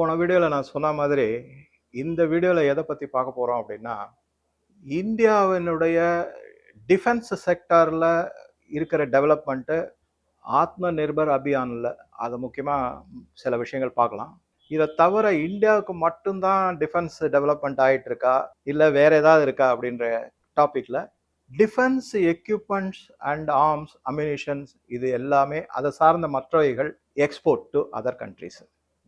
போன வீடியோவில் நான் சொன்ன மாதிரி இந்த வீடியோவில் எதை பற்றி பார்க்க போகிறோம் அப்படின்னா இந்தியாவினுடைய டிஃபென்ஸ் செக்டாரில் இருக்கிற டெவலப்மெண்ட்டு ஆத்ம நிர்பர் அபியானில் அதை முக்கியமாக சில விஷயங்கள் பார்க்கலாம். இதை தவிர இந்தியாவுக்கு மட்டும்தான் டிஃபென்ஸ் டெவலப்மெண்ட் ஆகிட்டு இருக்கா இல்லை வேற ஏதாவது இருக்கா அப்படின்ற டாப்பிக்கில் defence equipments and arms ammunitions இது எல்லாமே அதை சார்ந்த மற்றவைகள் எக்ஸ்போர்ட் டு அதர் கண்ட்ரிஸ்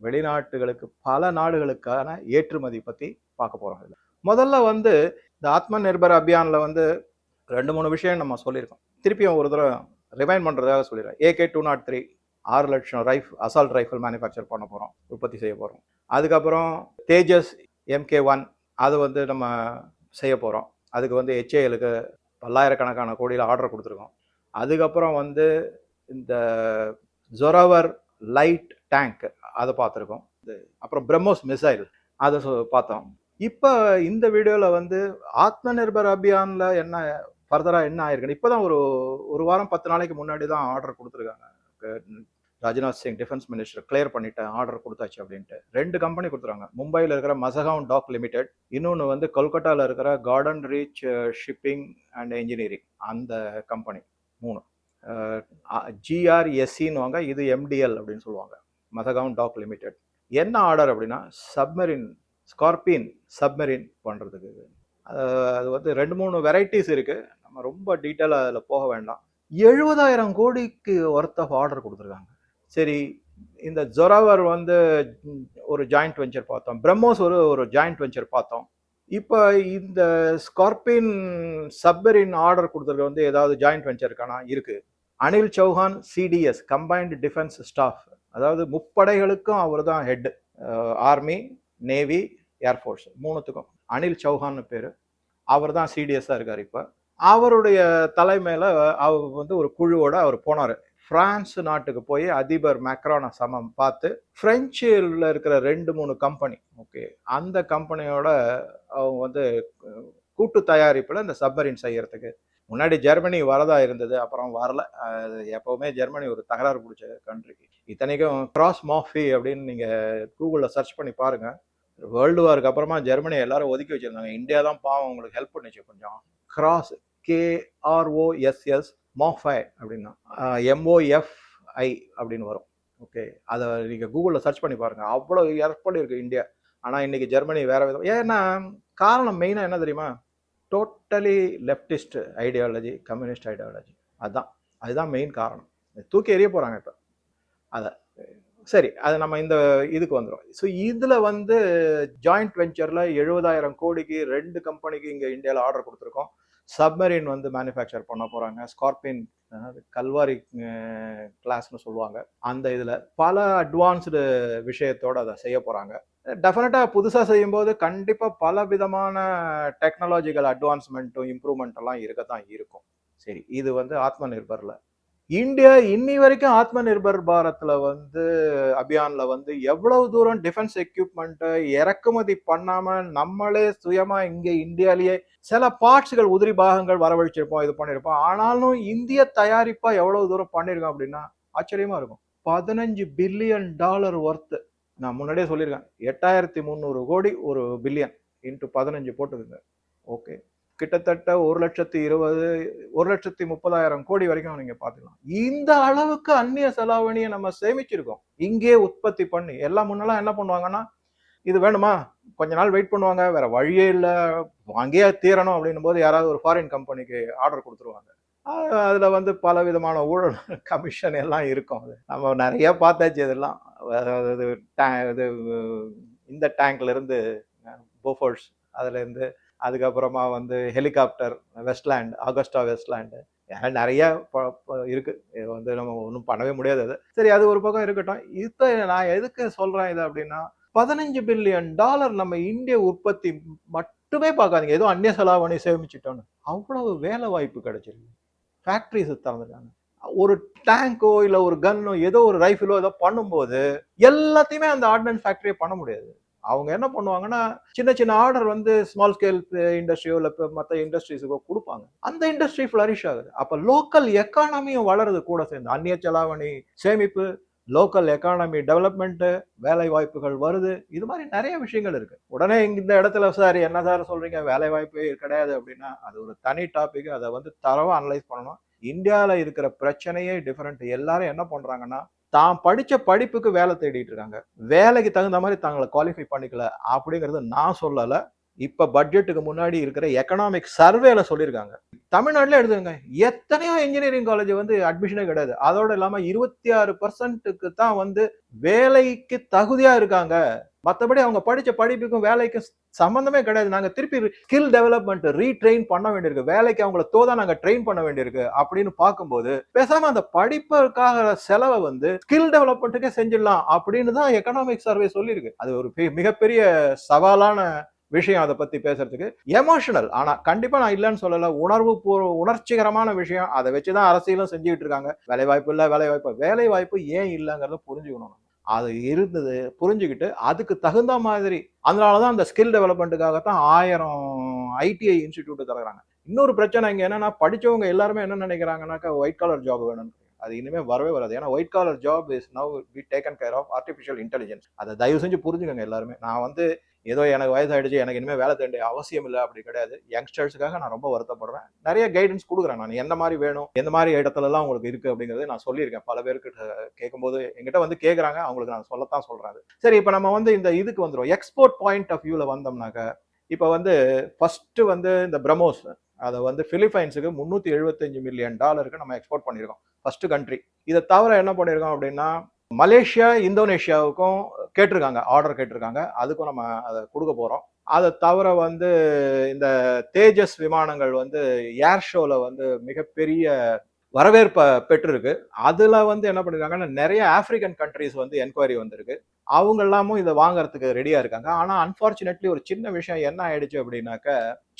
வெளிநாட்டுகளுக்கு பல நாடுகளுக்கான ஏற்றுமதி பற்றி பார்க்க போகிறோம் இதில். முதல்ல வந்து இந்த ஆத்ம நிர்பர் அபியானில் வந்து ரெண்டு மூணு விஷயம் நம்ம சொல்லியிருக்கோம். திருப்பியும் ஒரு தடவை ரிமைண்ட் பண்ணுறதாக சொல்லிடுறேன். ஏகே டூ நாட் த்ரீ ஆறு லட்சம் ரைஃப் அசால்ட் ரைஃபிள் மேனுஃபேக்சர் பண்ண போகிறோம் உற்பத்தி செய்ய போகிறோம் அதுக்கப்புறம் தேஜஸ் எம்கே ஒன் அது வந்து நம்ம செய்ய போகிறோம் அதுக்கு வந்து ஹெச்ஏஎலுக்கு பல்லாயிரக்கணக்கான கோடியில் ஆர்டர் கொடுத்துருக்கோம். அதுக்கப்புறம் வந்து இந்த ஜொரவர் லைட் டேங்க் அதை பார்த்துருக்கோம் அப்புறம் பிரம்மோஸ் மிசைல் அதை பார்த்தோம். இப்போ இந்த வீடியோவில் வந்து ஆத்ம நிர்பர் அபியானில் என்ன ஃபர்தராக என்ன ஆயிருக்குன்னு இப்போ தான் ஒரு ஒரு வாரம் பத்து நாளைக்கு முன்னாடி தான் ஆர்டர் கொடுத்துருக்காங்க. Rajnath Singh defence minister clear பண்ணிட்டேன் ஆர்டர் கொடுத்தாச்சு அப்படின்ட்டு. ரெண்டு கம்பெனி கொடுத்துருக்காங்க. மும்பையில் இருக்கிற மசகான் டாக் லிமிடெட் இன்னொன்று வந்து கொல்கட்டாவில் இருக்கிற Garden Reach shipping and engineering அந்த கம்பெனி மூணு. ஜிஆர்எஸ்சின்னுவாங்க இது எம்டிஎல் அப்படின்னு சொல்லுவாங்க. மதகாவும் டாக் லிமிடெட். என்ன ஆர்டர் அப்படின்னா சப்மெரின் ஸ்கார்பியன் சப்மெரின் பண்ணுறதுக்கு அது வந்து ரெண்டு மூணு வெரைட்டிஸ் இருக்குது நம்ம ரொம்ப டீட்டெயிலாக அதில் போக வேண்டாம். எழுபதாயிரம் கோடிக்கு ஒர்த் ஆஃப் ஆர்டர் கொடுத்துருக்காங்க. சரி இந்த ஜொராவர் வந்து ஒரு ஜாயிண்ட் வெஞ்சர் பார்த்தோம். பிரம்மோஸ் ஒரு ஒரு ஜாயிண்ட் வெஞ்சர் பார்த்தோம். இப்போ இந்த ஸ்கார்பின் சப்மெரின் ஆர்டர் கொடுத்துருக்க வந்து ஏதாவது ஜாயிண்ட் வெஞ்சர் இருக்கானா? இருக்குது Anil Chauhan CDS combined defence staff அதாவது முப்படைகளுக்கும் அவர் தான் head army navy air force மூணுத்துக்கும். Anil சௌஹான்னு பேர். அவர் தான் சிடிஎஸ்ஸாக இருக்கார் இப்போ. அவருடைய தலைமையில் அவர் வந்து ஒரு குழுவோட அவர் போனார். பிரான்ஸ் நாட்டுக்கு போய் அதிபர் மேக்ரானை சமம் பார்த்து ஃப்ரெஞ்சில் இருக்கிற ரெண்டு மூணு கம்பெனி ஓகே அந்த கம்பெனியோட அவங்க வந்து கூட்டு தயாரிப்பில் இந்த சப்மரின் செய்கிறதுக்கு முன்னாடி ஜெர்மனி வரதா இருந்தது அப்புறம் வரல. அது எப்பவுமே ஜெர்மனி ஒரு தகராறு பிடிச்ச கண்ட்ரி இத்தனைக்கும் கிராஸ் மாஃபி அப்படின்னு நீங்கள் கூகுளில் சர்ச் பண்ணி பாருங்கள் வேர்ல்டு வாருக்கு அப்புறமா ஜெர்மனி எல்லாரும் ஒதுக்கி வச்சிருந்தாங்க. இந்தியா தான் பாவம் உங்களுக்கு ஹெல்ப் பண்ணிச்சு கொஞ்சம். கிராஸ் கேஆர்ஓஎஸ்எஸ் மாஃபை அப்படின்னா எம்ஓஎஃப்ஐ அப்படின்னு வரும். ஓகே அதை நீங்கள் கூகுளில் சர்ச் பண்ணி பாருங்கள் அவ்வளோ ஏற்படி இருக்குது இந்தியா ஆனால் இன்றைக்கி ஜெர்மனி வேறு விதம் ஏன்னா காரணம் மெயினாக என்ன தெரியுமா? Totally leftist ideology communist ideology அதுதான் அதுதான் மெயின் காரணம். தூக்கி எறிய போகிறாங்க இப்போ. அதை சரி அது நம்ம இந்த இதுக்கு வந்துடும் ஸோ இதில் வந்து ஜாயிண்ட் வெஞ்சரில் எழுபதாயிரம் கோடிக்கு ரெண்டு கம்பெனிக்கு இங்கே இந்தியாவில் ஆர்டர் கொடுத்துருக்கோம். சப்மரீன் வந்து மேனுஃபேக்சர் பண்ண போகிறாங்க ஸ்கார்பியன் அதாவது கல்வாரி கிளாஸ்னு சொல்லுவாங்க. அந்த இதில் பல அட்வான்ஸ்டு விஷயத்தோடு அதை செய்ய போகிறாங்க டெஃபினட்டாக புதுசாக செய்யும்போது கண்டிப்பாக பல விதமான டெக்னாலஜிக்கல் அட்வான்ஸ்மெண்ட்டும் இம்ப்ரூவ்மெண்ட் எல்லாம் இருக்கத்தான் இருக்கும். சரி இது வந்து ஆத்ம நிர்பரில். இந்தியா இன்னி வரைக்கும் ஆத்ம நிர்பர் பாரத்தில் வந்து அபியானில் வந்து எவ்வளவு தூரம் டிஃபென்ஸ் எக்யூப்மெண்ட்டை இறக்குமதி பண்ணாமல் நம்மளே சுயமாக இங்கே இந்தியாலேயே சில பார்ட்ஸ்கள் உதிரி பாகங்கள் வரவழைச்சிருப்போம் இது பண்ணியிருப்போம் ஆனாலும் இந்திய தயாரிப்பாக எவ்வளவு தூரம் பண்ணியிருக்கோம் அப்படின்னா ஆச்சரியமாக இருக்கும். பதினஞ்சு பில்லியன் டாலர் ஒர்த்து நான் முன்னாடியே சொல்லியிருக்கேன். எட்டாயிரத்தி முந்நூறு கோடி ஒரு பில்லியன் இன்ட்டு பதினஞ்சு போட்டுக்குங்க. ஓகே கிட்டத்தட்ட ஒரு லட்சத்தி இருபது ஒரு லட்சத்தி முப்பதாயிரம் கோடி வரைக்கும் நீங்க பாத்துக்கலாம் இந்த அளவுக்கு அந்நிய செலாவணியை நம்ம சேமிச்சிருக்கோம். இங்கே உற்பத்தி பண்ணி எல்லாம் முன்னெல்லாம் என்ன பண்ணுவாங்கன்னா இது வேணுமா? கொஞ்ச நாள் வெயிட் பண்ணுவாங்க. வேற வழியே இல்லை. வாங்கியே தீரணும் அப்படின்னும் போது யாராவது ஒரு ஃபாரின் கம்பெனிக்கு ஆர்டர் கொடுத்துருவாங்க. அதில் வந்து பல விதமான ஊழல் கமிஷன் எல்லாம் இருக்கும் அது. நம்ம நிறைய பார்த்தாச்சு இதெல்லாம். அதாவது இது இந்த டேங்க்லேருந்து போஃபோர்ஸ் அதுக்கப்புறமா வந்து ஹெலிகாப்டர் வெஸ்ட்லேண்ட் ஆகஸ்டா வெஸ்ட்லேண்டு நிறைய ப- ப- இருக்கு. இது வந்து நம்ம ஒன்றும் பண்ணவே முடியாது அது. சரி அது ஒரு பக்கம் இருக்கட்டும். இப்போ நான் எதுக்கு சொல்கிறேன் இது அப்படின்னா பதினஞ்சு பில்லியன் டாலர் நம்ம இந்திய உற்பத்தி மட்டுமே பார்க்காதீங்க. ஏதோ அந்நிய செலாவணி சேமிச்சிட்டோன்னு. அவ்வளவு வேலை வாய்ப்பு கிடைச்சிருக்கு. ஃபேக்ட்ரிஸ் திறந்துட்டாங்க. ஒரு டேங்கோ இல்லை ஒரு கன்னோ ஏதோ ஒரு ரைஃபிளோ ஏதோ பண்ணும்போது எல்லாத்தையுமே அந்த ஆர்டினன்ஸ் ஃபேக்ட்ரியை பண்ண முடியாது. அவங்க என்ன பண்ணுவாங்கன்னா சின்ன சின்ன ஆர்டர் வந்து ஸ்மால் ஸ்கேல் இண்டஸ்ட்ரியோ இல்லை மற்ற இண்டஸ்ட்ரீஸுக்கோ கொடுப்பாங்க. அந்த இண்டஸ்ட்ரி ஃப்ளரிஷ் ஆகுது. அப்போ லோக்கல் எக்கானமியும் வளருது கூட சேர்ந்து. அந்நிய செலாவணி சேமிப்பு லோக்கல் எக்கானமி டெவலப்மெண்ட்டு வேலை வாய்ப்புகள் வருது. இது மாதிரி நிறைய விஷயங்கள் இருக்குது உடனே இந்த இடத்துல சார் என்ன சார் சொல்கிறீங்க வேலை வாய்ப்பே கிடையாது அப்படின்னா அது ஒரு தனி டாபிக் அதை வந்து தரவாக அனலைஸ் பண்ணணும். இந்தியாவில் இருக்கிற பிரச்சனையே டிஃப்ரெண்ட் எல்லாரும் என்ன பண்ணுறாங்கன்னா தான் படித்த படிப்புக்கு வேலை தேடிட்டு இருக்காங்க. வேலைக்கு தகுந்த மாதிரி தங்களை குவாலிஃபை பண்ணிக்கல அப்படிங்கிறது நான் சொல்லலை. இப்போ பட்ஜெட்டுக்கு முன்னாடி இருக்கிற எக்கனாமிக் சர்வேல சொல்லியிருக்காங்க. தமிழ்நாட்டில் எடுத்துங்க எத்தனையோ இன்ஜினியரிங் காலேஜ் வந்து அட்மிஷனே கிடையாது. அதோடு இல்லாமல் இருபத்தி ஆறு பர்சன்ட்டுக்கு தான் வந்து வேலைக்கு தகுதியாக இருக்காங்க. மற்றபடி அவங்க படித்த படிப்புக்கும் வேலைக்கும் சம்மந்தமே கிடையாது. நாங்கள் திருப்பி ஸ்கில் டெவலப்மெண்ட் ரீட்ரெயின் பண்ண வேண்டியிருக்கு. வேலைக்கு அவங்கள தோதா நாங்கள் ட்ரெயின் பண்ண வேண்டியிருக்கு அப்படின்னு பார்க்கும்போது பேசாமல் அந்த படிப்புக்காக செலவை வந்து ஸ்கில் டெவலப்மெண்ட்டுக்கே செஞ்சிடலாம் அப்படின்னு தான் எக்கனாமிக் சர்வே சொல்லியிருக்கு. அது ஒரு பெ- மிகப்பெரிய சவாலான விஷயம் அதை பத்தி பேசுறதுக்கு எமோஷனல் ஆனா கண்டிப்பா நான் இல்லைன்னு சொல்லல. உணர்வு பூர்வ உணர்ச்சிகரமான விஷயம். அதை வச்சுதான் அரசியலும் செஞ்சுக்கிட்டு இருக்காங்க. வேலை வாய்ப்பு இல்ல வேலை வாய்ப்பு வேலை வாய்ப்பு ஏன் இல்லைங்கிறத புரிஞ்சுக்கணும் அது இருந்தது புரிஞ்சுக்கிட்டு அதுக்கு தகுந்த மாதிரி அதனாலதான் அந்த ஸ்கில் டெவலப்மெண்ட்டுக்காகத்தான் ஆயிரம் ஐடிஐ இன்ஸ்டிடியூட் திறக்கிறாங்க இன்னொரு பிரச்சனை இங்க என்னன்னா படிச்சவங்க எல்லாருமே என்ன நினைக்கிறாங்கன்னாக்கா ஒயிட் கலர் ஜாப் வேணும்னு. அது இனிமே வரவே வராது. ஏன்னா white collar job is now be taken care of artificial intelligence அதை தயவு செஞ்சு புரிஞ்சுக்கோங்க எல்லாருமே. நான் வந்து ஏதோ எனக்கு வயசாயிடுச்சு எனக்கு இனிமேல் வேலை தேண்டிய அவசியம் இல்லை அப்படி கிடையாது. யங்ஸ்டர்ஸுக்காக நான் ரொம்ப வருத்தப்படுறேன். நிறைய கைடன்ஸ் கொடுக்குறேன் நான். எந்த மாதிரி வேணும் எந்த மாதிரி இடத்துலலாம் உங்களுக்கு இருக்குது அப்படிங்கிறது நான் சொல்லியிருக்கேன். பல பேருக்கு கேட்கும்போது எங்கிட்ட வந்து கேட்குறாங்க. அவங்களுக்கு நான் சொல்லத்தான் சொல்கிறேன் சரி இப்போ நம்ம வந்து இந்த இதுக்கு வந்துடும் எக்ஸ்போர்ட் பாயிண்ட் ஆஃப் வியூவில் வந்தோம்னாக்க இப்போ வந்து ஃபஸ்ட்டு வந்து இந்த பிரமோஸ் அதை வந்து பிலிப்பைன்ஸுக்கு முந்நூற்றி எழுபத்தஞ்சு மில்லியன் டாலருக்கு நம்ம எக்ஸ்போர்ட் பண்ணியிருக்கோம். ஃபர்ஸ்ட் கண்ட்ரி இதை தவிர என்ன பண்ணியிருக்கோம் அப்படின்னா மலேசியா இந்தோனேஷியாவுக்கும் கேட்டிருக்காங்க. ஆர்டர் கேட்டிருக்காங்க. அதுக்கும் நம்ம அதை கொடுக்க போகிறோம் அதை தவிர வந்து இந்த தேஜஸ் விமானங்கள் வந்து ஏர் ஷோவில் வந்து மிகப்பெரிய வரவேற்பை பெற்றிருக்கு. அதில் வந்து என்ன பண்ணியிருக்காங்கன்னா நிறைய ஆப்பிரிக்கன் கண்ட்ரிஸ் வந்து என்கொயரி வந்திருக்கு. அவங்க எல்லாமும் இதை வாங்குறதுக்கு ரெடியா இருக்காங்க. ஆனா அன்பார்ச்சுனேட்லி ஒரு சின்ன விஷயம் என்ன ஆயிடுச்சு அப்படின்னாக்க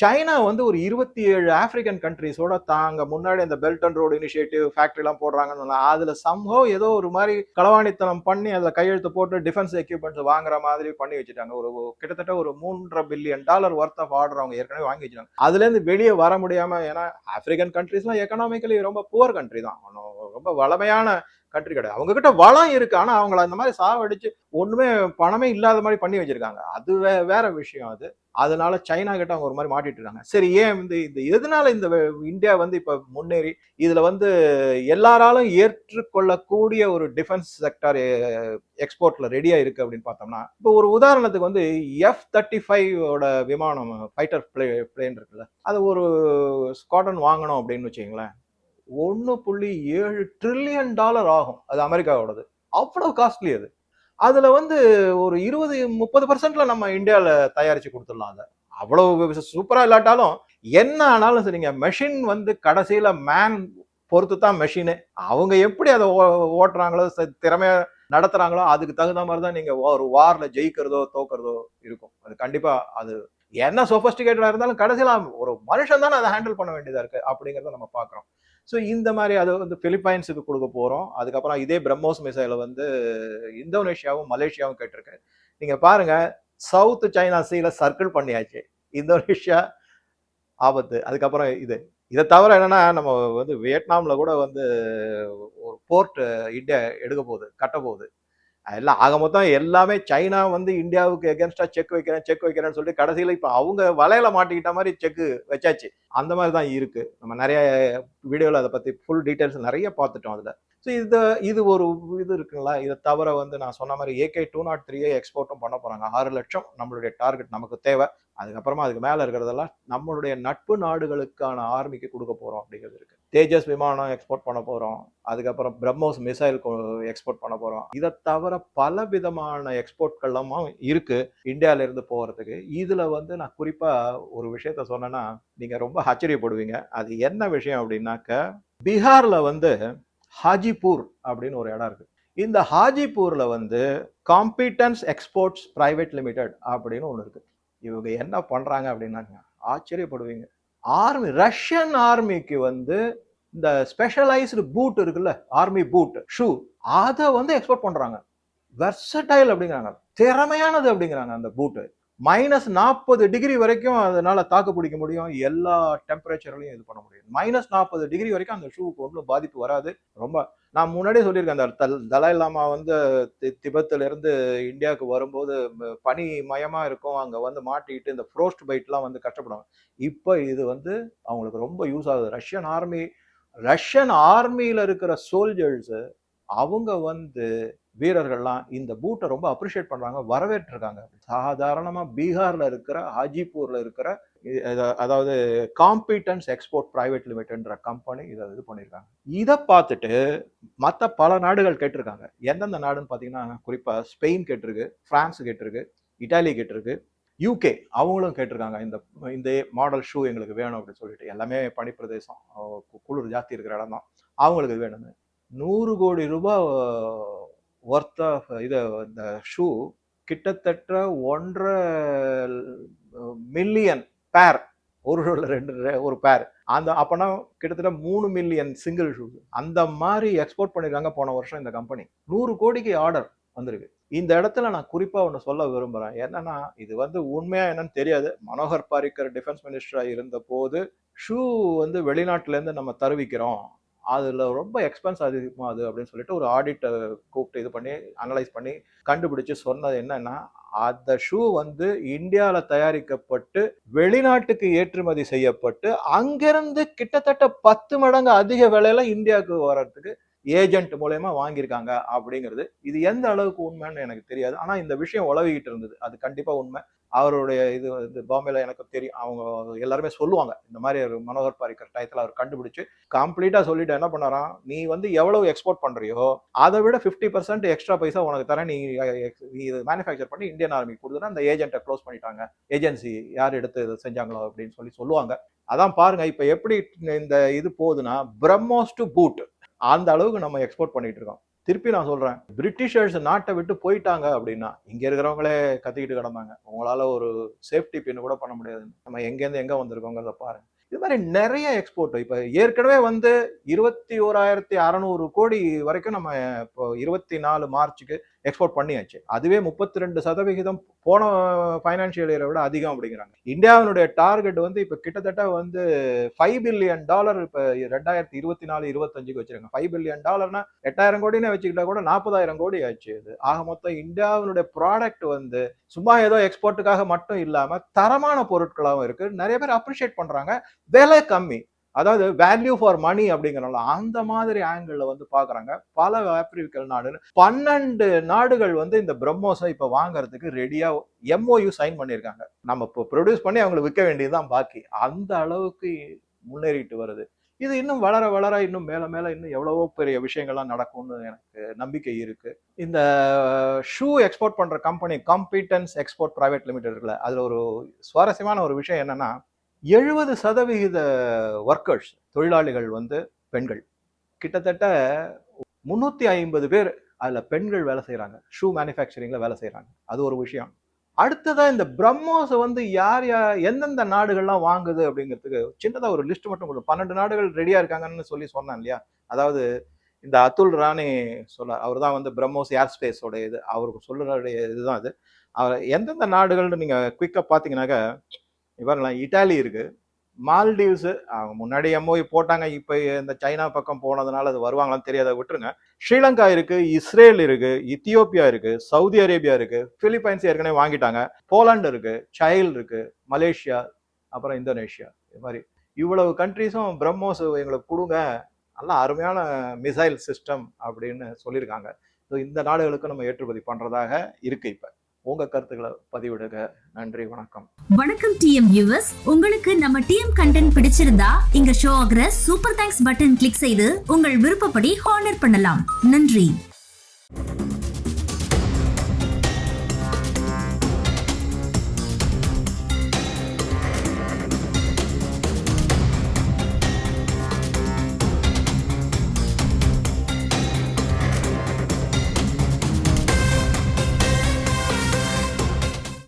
சைனா வந்து ஒரு இருபத்தி ஏழு ஆப்பிரிக்கன் கண்ட்ரிஸோட தாங்க முன்னாடி இந்த belt and road initiative factory எல்லாம் போடுறாங்கன்னு அதுல சம்பவம் ஏதோ ஒரு மாதிரி களவாணித்தனம் பண்ணி அதுல கையெழுத்து போட்டு டிஃபென்ஸ் எக்யூப்மெண்ட்ஸ் வாங்குற மாதிரி பண்ணி வச்சுட்டாங்க. ஒரு கிட்டத்தட்ட ஒரு மூன்றரை billion dollar worth of order அவங்க ஏற்கனவே வாங்கி வச்சுட்டாங்க. அதுல இருந்து வெளியே வர முடியாம ஏன்னா ஆப்பிரிக்கன் கண்ட்ரிஸ்லாம் எக்கனாமிக்கலி ரொம்ப புவர் கண்ட்ரி தான். ரொம்ப வளமையான கண்ட்ரி கிடையாது. அவங்க கிட்ட வளம் இருக்கு. ஆனா அவங்கள அந்த மாதிரி சாவடிச்சு ஒண்ணுமே பணமே இல்லாத மாதிரி பண்ணி வச்சிருக்காங்க. அது வே- வேற விஷயம் அது. அதனால சைனா கிட்ட அவங்க ஒரு மாதிரி மாட்டிட்டு இருக்காங்க. சரி ஏன் இந்த இந்த எதனால இந்த இந்தியா வந்து இப்ப முன்னேறி இதுல வந்து எல்லாராலும் ஏற்றுக்கொள்ளக்கூடிய ஒரு டிஃபென்ஸ் செக்டார் எக்ஸ்போர்ட்ல ரெடியா இருக்கு அப்படின்னு பார்த்தோம்னா இப்போ ஒரு உதாரணத்துக்கு வந்து எஃப் தேர்ட்டி ஃபைவோட விமானம் ஃபைட்டர் பிளே பிளேன் இருக்குல்ல அது ஒரு ஸ்குவாட்ரன் வாங்கணும் அப்படின்னு வச்சுங்களேன் ஒன்று புள்ளி ஏழு ட்ரில்லியன் டாலர் ஆகும். அது அமெரிக்காவோடது. அவ்வளோ காஸ்ட்லி அது. அதில் வந்து ஒரு இருபது முப்பது பர்சன்ட்ல நம்ம இந்தியாவில் தயாரித்து கொடுத்துடலாம் அதை. அவ்வளோ சூப்பராக இல்லாட்டாலும் என்ன ஆனாலும் சரிங்க மெஷின் வந்து கடைசியில் மேன் பொறுத்து தான் மெஷினு அவங்க எப்படி அதை ஓ- ஓட்டுறாங்களோ திறமையாக நடத்துகிறாங்களோ அதுக்கு தகுந்த மாதிரி தான் நீங்கள் ஒரு வாரில் ஜெயிக்கிறதோ தோக்கிறதோ இருக்கும். அது கண்டிப்பாக அது என்ன சொபஸ்டிகேட்டடா இருந்தாலும் கடைசியில ஒரு மனுஷன் தானே அதை ஹேண்டில் பண்ண வேண்டியதாக இருக்குது அப்படிங்கிறத நம்ம பார்க்குறோம். ஸோ இந்த மாதிரி அது வந்து பிலிப்பைன்ஸுக்கு கொடுக்க போகிறோம் அதுக்கப்புறம் இதே பிரம்மோஸ் மிசைலை வந்து இந்தோனேஷியாவும் மலேசியாவும் கேட்டிருக்கு. நீங்கள் பாருங்கள் சவுத் சைனா சீல சர்க்கிள் பண்ணியாச்சு. இந்தோனேஷியா ஆபத்து. அதுக்கப்புறம் இது. இதை தவிர என்னன்னா நம்ம வந்து வியட்நாமில் கூட வந்து ஒரு போர்ட் இந்தியா எடுக்க போகுது கட்ட போகுது. எல்லாம் ஆக மொத்தம் எல்லாமே சைனா வந்து இந்தியாவுக்கு எகென்ஸ்டா செக் வைக்கிறேன் செக் வைக்கிறேன்னு சொல்லிட்டு கடைசியில இப்போ அவங்க வலையில மாட்டிக்கிட்ட மாதிரி செக்கு வச்சாச்சு. அந்த மாதிரி தான் இருக்கு. நம்ம நிறைய வீடியோவில் அதை பத்தி ஃபுல் டீட்டெயில்ஸ் நிறைய பார்த்துட்டோம் அதில். ஸோ இது இது ஒரு இது இருக்குங்களா இதை தவிர வந்து நான் சொன்ன மாதிரி ஏகே டூ நாட் த்ரீயே எக்ஸ்போர்ட்டும் பண்ண போறாங்க. ஆறு லட்சம் நம்மளுடைய டார்கெட் நமக்கு தேவை. அதுக்கப்புறமா அதுக்கு மேலே இருக்கிறதெல்லாம் நம்மளுடைய நட்பு நாடுகளுக்கான ஆர்மிக்கு கொடுக்க போறோம் அப்படிங்கிறது இருக்கு. தேஜஸ் விமானம் எக்ஸ்போர்ட் பண்ண போகிறோம் அதுக்கப்புறம் பிரம்மோஸ் மிசைல் எக்ஸ்போர்ட் பண்ண போகிறோம் இதை தவிர பல விதமான எக்ஸ்போர்ட்கள்லாம் இருக்குது இந்தியாவிலேருந்து போகிறதுக்கு இதில் வந்து நான் குறிப்பாக ஒரு விஷயத்த சொன்னேன்னா நீங்கள் ரொம்ப ஆச்சரியப்படுவீங்க அது என்ன விஷயம் அப்படின்னாக்க பீகாரில் வந்து ஹாஜிபூர் அப்படின்னு ஒரு இடம் இருக்குது இந்த ஹாஜிபூரில் வந்து காம்பிட்டன்ஸ் எக்ஸ்போர்ட்ஸ் ப்ரைவேட் லிமிடெட் அப்படின்னு ஒன்று இருக்குது இவங்க என்ன பண்ணுறாங்க அப்படின்னாங்க ஆச்சரியப்படுவீங்க. ஆர்மி ரஷ்யன் ஆர்மிக்கு வந்து இந்த ஸ்பெஷலைஸ்டு பூட் இருக்குல்ல ஆர்மி பூட் ஷூ அதை வந்து எக்ஸ்போர்ட் பண்ணுறாங்க வெர்சடைல் அப்படிங்கிறாங்க. திறமையானது அப்படிங்கிறாங்க அந்த பூட்டு மைனஸ் நாற்பது டிகிரி வரைக்கும் அதனால தாக்கு பிடிக்க முடியும். எல்லா டெம்பரேச்சர்லையும் இது பண்ண முடியும். மைனஸ் நாற்பது டிகிரி வரைக்கும் அந்த ஷூவுக்கு ஒன்றும் பாதிப்பு வராது. ரொம்ப நான் முன்னாடியே சொல்லியிருக்கேன் அந்த தல் தலாய் லாமா வந்து தி- இந்தியாவுக்கு வரும்போது பனி மயமாக இருக்கும். அங்கே வந்து மாட்டிக்கிட்டு இந்த ஃப்ரோஸ்ட் பைட்லாம் வந்து கஷ்டப்படுவாங்க. இப்போ இது வந்து அவங்களுக்கு ரொம்ப யூஸ் ஆகுது. ரஷ்யன் ஆர்மி ரஷ்யன் ஆர்மியில் இருக்கிற சோல்ஜர்ஸு அவங்க வந்து வீரர்கள்லாம் இந்த பூட்டை ரொம்ப அப்ரிஷியேட் பண்றாங்க வரவேற்றிருக்காங்க. சாதாரணமாக பீகார்ல இருக்கிற ஹாஜிபூர்ல இருக்கிற அதாவது காம்பிட்டன்ஸ் எக்ஸ்போர்ட் பிரைவேட் லிமிடெட்ன்ற கம்பெனி இதை இது பண்ணியிருக்காங்க இதை பார்த்துட்டு மற்ற பல நாடுகள் கேட்டிருக்காங்க. எந்தெந்த நாடுன்னு பார்த்தீங்கன்னா குறிப்பாக ஸ்பெயின் கேட்டிருக்கு ஃப்ரான்ஸ் கேட்டிருக்கு இட்டாலி கேட்டிருக்கு யூகே அவங்களும் கேட்டிருக்காங்க. இந்த இந்த மாடல் ஷூ எங்களுக்கு வேணும் அப்படின்னு சொல்லிட்டு. எல்லாமே பனிப்பிரதேசம் கு- குளிர் ஜாஸ்தி இருக்கிற இடம் தான் அவங்களுக்கு வேணும்னு. நூறு கோடி ரூபாய் ஒர்த் ஆஃப் uh, இது இந்த ஷூ கிட்டத்தட்ட ஒன்றரை மில்லியன் பேர் ஒரு ரெண்டு ஒரு பேர் அந்த அப்போனா கிட்டத்தட்ட மூணு மில்லியன் சிங்கிள் ஷூஸ் அந்த மாதிரி எக்ஸ்போர்ட் பண்ணியிருக்காங்க போன வருஷம் இந்த கம்பெனி நூறு கோடிக்கு ஆர்டர் வந்திருக்கு. இந்த இடத்துல நான் குறிப்பாக ஒன்று சொல்ல விரும்புகிறேன் என்னன்னா இது வந்து உண்மையாக என்னன்னு தெரியாது. மனோகர் பாரிக்கர் டிஃபென்ஸ் மினிஸ்டராக இருந்த போது ஷூ வந்து வெளிநாட்டிலேருந்து நம்ம தருவிக்கிறோம். அதில் ரொம்ப எக்ஸ்பென்ஸ் அதிகமாகுது அப்படின்னு சொல்லிட்டு ஒரு ஆடிட்டை கூப்பிட்டு இது பண்ணி அனலைஸ் பண்ணி கண்டுபிடிச்சு சொன்னது என்னன்னா அந்த ஷூ வந்து இந்தியாவில் தயாரிக்கப்பட்டு வெளிநாட்டுக்கு ஏற்றுமதி செய்யப்பட்டு அங்கிருந்து கிட்டத்தட்ட பத்து மடங்கு அதிக விலையில இந்தியாவுக்கு வர்றதுக்கு ஏஜென்ட் மூலயமா வாங்கியிருக்காங்க அப்படிங்கிறது. இது எந்த அளவுக்கு உண்மைன்னு எனக்கு தெரியாது. ஆனா இந்த விஷயம் உளவிக்கிட்டு இருந்தது. அது கண்டிப்பா உண்மை. அவருடைய இது இது பாம்பேல எனக்கு தெரியும். அவங்க எல்லாருமே சொல்லுவாங்க. இந்த மாதிரி ஒரு மனோகர் பாரிக்கர் டயத்தில் அவர் கண்டுபிடிச்சு கம்ப்ளீட்டா சொல்லிட்டு என்ன பண்ணாராம்? நீ வந்து எவ்வளவு எக்ஸ்போர்ட் பண்றியோ அதை விட ஃபிஃப்டி பர்சன்ட் எக்ஸ்ட்ரா பைசா உனக்கு தரேன். நீ நீ இது மேனுஃபேக்சர் பண்ணி இந்தியன் ஆர்மி கொடுத்தனா அந்த ஏஜென்ட்டை க்ளோஸ் பண்ணிட்டாங்க. ஏஜென்சி யார் எடுத்து இதை செஞ்சாங்களோ அப்படின்னு சொல்லி சொல்லுவாங்க. அதான் பாருங்க இப்போ எப்படி இந்த இது போகுதுன்னா பிரம்மோஸ் டு பூட் அந்த அளவுக்கு நம்ம எக்ஸ்போர்ட் பண்ணிட்டு இருக்கோம். திருப்பி நான் சொல்கிறேன் பிரிட்டிஷர்ஸ் நாட்டை விட்டு போயிட்டாங்க அப்படின்னா இங்கே இருக்கிறவங்களே கத்திக்கிட்டு கிடந்தாங்க. உங்களால் ஒரு சேஃப்டி பின் கூட பண்ண முடியாது. நம்ம எங்கேருந்து எங்கே வந்திருக்கோங்கிறத பாருங்க. இது மாதிரி நிறைய எக்ஸ்போர்ட் இப்போ ஏற்கனவே வந்து இருபத்தி ஓராயிரத்தி அறநூறு கோடி வரைக்கும் நம்ம இப்போ இருபத்தி நாலு மார்ச்சுக்கு எக்ஸ்போர்ட் பண்ணியாச்சு. அதுவே முப்பத்தி ரெண்டு சதவிகிதம் போன ஃபைனான்சியல் இயரை விட அதிகம் அப்படிங்கிறாங்க. இந்தியாவினுடைய டார்கெட் வந்து இப்போ கிட்டத்தட்ட வந்து ஃபைவ் பில்லியன் டாலர் இப்போ ரெண்டாயிரத்தி இருபத்தி நாலு இருபத்தஞ்சுக்கு வச்சிருங்க ஃபைவ் பில்லியன் டாலர்னா எட்டாயிரம் கோடினே வச்சுக்கிட்டா கூட நாற்பதாயிரம் கோடி ஆச்சு இது. ஆக மொத்தம் இந்தியாவினுடைய ப்ராடக்ட் வந்து சும்மா ஏதோ எக்ஸ்போர்ட்டுக்காக மட்டும் இல்லாமல் தரமான பொருட்களாகவும் இருக்கு. நிறைய பேர் அப்ரிஷியேட் பண்ணுறாங்க விலை கம்மி. அதாவது வேல்யூ ஃபார் மணி அப்படிங்கிறனால அந்த மாதிரி ஆங்கிள் வந்து பாக்குறாங்க. பல ஆப்பிரிக்கல் நாடு பன்னெண்டு நாடுகள் வந்து இந்த பிரம்மோஸை இப்ப வாங்குறதுக்கு ரெடியா எம்ஓயு சைன் பண்ணியிருக்காங்க. நம்ம இப்போ ப்ரொடியூஸ் பண்ணி அவங்களுக்கு விற்க வேண்டியதுதான் பாக்கி. அந்த அளவுக்கு முன்னேறிட்டு வருது. இது இன்னும் வளர வளர இன்னும் மேல மேல இன்னும் எவ்வளவோ பெரிய விஷயங்கள்லாம் நடக்கும்னு எனக்கு நம்பிக்கை இருக்கு. இந்த ஷூ எக்ஸ்போர்ட் பண்ற company competence export private limited இருக்குல்ல அதுல ஒரு சுவாரஸ்யமான ஒரு விஷயம் என்னன்னா எழுபது சதவிகித ஒர்க்கர்ஸ் தொழிலாளிகள் வந்து பெண்கள். கிட்டத்தட்ட முந்நூற்றி ஐம்பது பேர் அதில் பெண்கள் வேலை செய்கிறாங்க ஷூ மேனுஃபேக்சரிங்கில் வேலை செய்கிறாங்க அது ஒரு விஷயம். அடுத்ததாக இந்த பிரம்மோஸை வந்து யார் யார் எந்தெந்த நாடுகள்லாம் வாங்குது அப்படிங்கிறதுக்கு சின்னதாக ஒரு லிஸ்ட் மட்டும் கொடுக்கும் பன்னெண்டு நாடுகள் ரெடியாக இருக்காங்கன்னு சொல்லி சொன்னேன் இல்லையா? அதாவது இந்த அதுல் ராணி சொல்ல அவர் தான் வந்து பிரம்மோஸ் ஏர் ஸ்பேஸோட இது அவருக்கு சொல்லுற இதுதான் இது அவர் எந்தெந்த நாடுகள்னு நீங்கள் குயிக்காக பார்த்தீங்கன்னாக்க இவரெல்லாம் இட்டாலி இருக்குது மால்டீவ்ஸு அவங்க முன்னாடி எம்ஓஇ போட்டாங்க இப்போ இந்த சைனா பக்கம் போனதுனால அது வருவாங்களான்னு தெரியாத விட்டுருங்க. ஸ்ரீலங்கா இருக்குது இஸ்ரேல் இருக்குது இத்தியோப்பியா இருக்குது சவுதி அரேபியா இருக்குது ஃபிலிப்பைன்ஸ் ஏற்கனவே வாங்கிட்டாங்க. போலாண்டு இருக்குது சைல் இருக்குது மலேசியா அப்புறம் இந்தோனேஷியா இது மாதிரி. இவ்வளவு கண்ட்ரீஸும் பிரம்மோஸ் எங்களுக்கு கொடுங்க. நல்லா அருமையான மிசைல் சிஸ்டம் அப்படின்னு சொல்லியிருக்காங்க. ஸோ இந்த நாடுகளுக்கு நம்ம ஏற்றுமதி பண்ணுறதாக இருக்குது இப்போ. உங்க கருத்துக்களை பதிவிடுங்க நன்றி வணக்கம். வணக்கம் டிஎம் வியூவர்ஸ் உங்களுக்கு நம்ம டிஎம் கண்டென்ட் பிடிச்சிருந்தா இங்க ஷோ ஆகிற சூப்பர் தேங்க்ஸ் பட்டன் கிளிக் செய்து உங்கள் விருப்பப்படி ஹானர் பண்ணலாம். நன்றி.